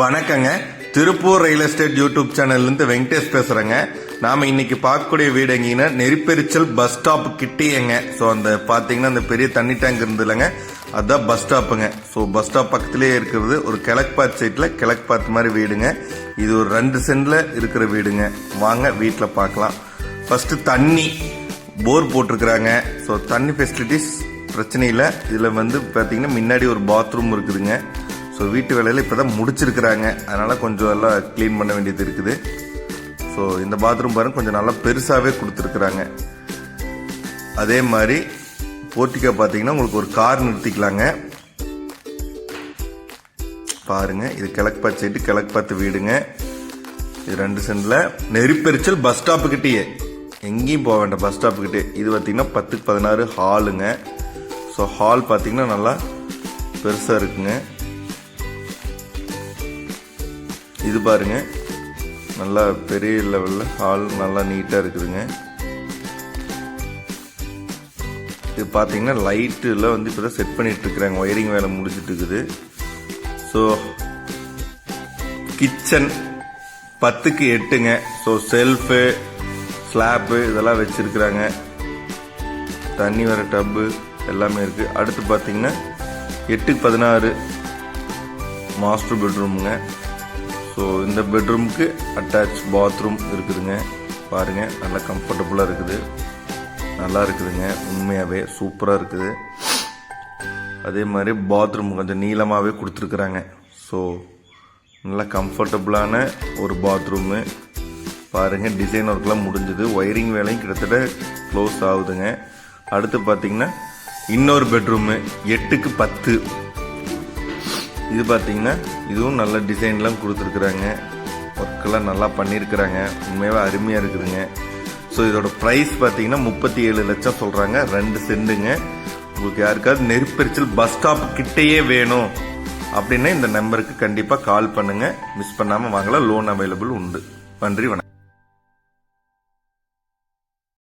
வணக்கங்க. Tiruppur real estate YouTube சேனல்லேருந்து வெங்கடேஷ் பேசுகிறேங்க நாம் இன்னைக்கு பார்க்கக்கூடிய வீடு எங்கீங்கன்னா நெறிப்பெரிச்சல் பஸ் ஸ்டாப் கிட்டேங்க ஸோ அந்த பார்த்தீங்கன்னா அந்த பெரிய தண்ணி டேங்க் இருந்ததுலங்க. அதுதான் பஸ் ஸ்டாப்புங்க ஸோ பஸ் ஸ்டாப் பக்கத்துலேயே இருக்கிறது. ஒரு கிழக்கு பாத் சைட்டில் கிழக்கு பாத் மாதிரி வீடுங்க. இது ஒரு ரெண்டு சென்டில் இருக்கிற வீடுங்க. வாங்க வீட்டில் பார்க்கலாம். ஃபஸ்ட்டு தண்ணி. போர் போட்டிருக்கிறாங்க. ஸோ தண்ணி ஃபெசிலிட்டிஸ் பிரச்சனை இல்லை. இதில் வந்து பார்த்தீங்கன்னா முன்னாடி ஒரு பாத்ரூம் இருக்குதுங்க. ஸோ வீட்டு வேலையில் இப்போ தான் முடிச்சிருக்கிறாங்க. அதனால் கொஞ்சம் எல்லாம் க்ளீன் பண்ண வேண்டியது இருக்குது. ஸோ இந்த பாத்ரூம் பாருங்க கொஞ்சம் நல்லா பெருசாகவே கொடுத்துருக்குறாங்க. அதே மாதிரி போர்ட்டிக்கா பார்த்தீங்கன்னா உங்களுக்கு ஒரு கார் நிறுத்திக்கலாங்க. பாருங்க இது கிழக்கு பார்த்து சைட்டு கிழக்கு பார்த்து வீடுங்க. இது ரெண்டு சென்டில் நெருப்பெரிச்சல் பஸ் ஸ்டாப்பு கிட்டேயே. எங்கேயும் போக வேண்டாம் பஸ் ஸ்டாப்பு கிட்டே இது பார்த்தீங்கன்னா பத்துக்கு பதினாறு ஹாலுங்க ஸோ ஹால் பார்த்தீங்கன்னா நல்லா பெருசாக இருக்குங்க. இது பாருங்க. நல்லா பெரிய லெவலில் ஹால் நல்லா நீட்டாக இருக்குதுங்க. இது பார்த்தீங்கன்னா லைட்டில் வந்து இப்போ தான் செட் பண்ணிகிட்ருக்குறாங்க ஒயரிங் வேலை முடிச்சுட்டு இருக்குது ஸோ கிச்சன் பத்துக்கு எட்டுங்க. ஸோ செல்ஃபு ஸ்லாப்பு இதெல்லாம் வச்சுருக்குறாங்க. தண்ணி வர டப்பு எல்லாமே இருக்குது அடுத்து பார்த்தீங்கன்னா எட்டுக்கு பதினாறு மாஸ்டர் பெட்ரூமுங்க ஸோ இந்த பெட்ரூமுக்கு அட்டாச் பாத்ரூம் இருக்குதுங்க. பாருங்க நல்லா கம்ஃபர்டபுளாக இருக்குது. நல்லா இருக்குதுங்க. உண்மையாகவே சூப்பராக இருக்குது. அதே மாதிரி பாத்ரூம் கொஞ்சம் நீளமாகவே கொடுத்துருக்குறாங்க. ஸோ நல்லா கம்ஃபர்டபுளான ஒரு பாத்ரூமு பாருங்கள் டிசைன் ஒர்க்லாம் முடிஞ்சுது. ஒயரிங் வேலையும் கிட்டத்தட்ட க்ளோஸ் ஆகுதுங்க. அடுத்து பார்த்தீங்கன்னா இன்னொரு பெட்ரூமு எட்டுக்கு பத்து. இது பார்த்தீங்கன்னா இதுவும் நல்ல டிசைன்லாம் கொடுத்துருக்குறாங்க. ஒர்க்கெல்லாம் நல்லா பண்ணியிருக்கிறாங்க. உண்மையாகவே அருமையாக இருக்குதுங்க. ஸோ இதோட ப்ரைஸ் பார்த்தீங்கன்னா முப்பத்தி ஏழு லட்சம் சொல்கிறாங்க ரெண்டு சென்டுங்க உங்களுக்கு யாருக்காவது நெருப்பெரிச்சல் பஸ் ஸ்டாப் கிட்டேயே வேணும் அப்படின்னா இந்த நம்பருக்கு கண்டிப்பாக கால் பண்ணுங்கள் மிஸ் பண்ணாமல் வாங்கலாம். லோன் அவைலபிள் உண்டு. நன்றி வணக்கம்.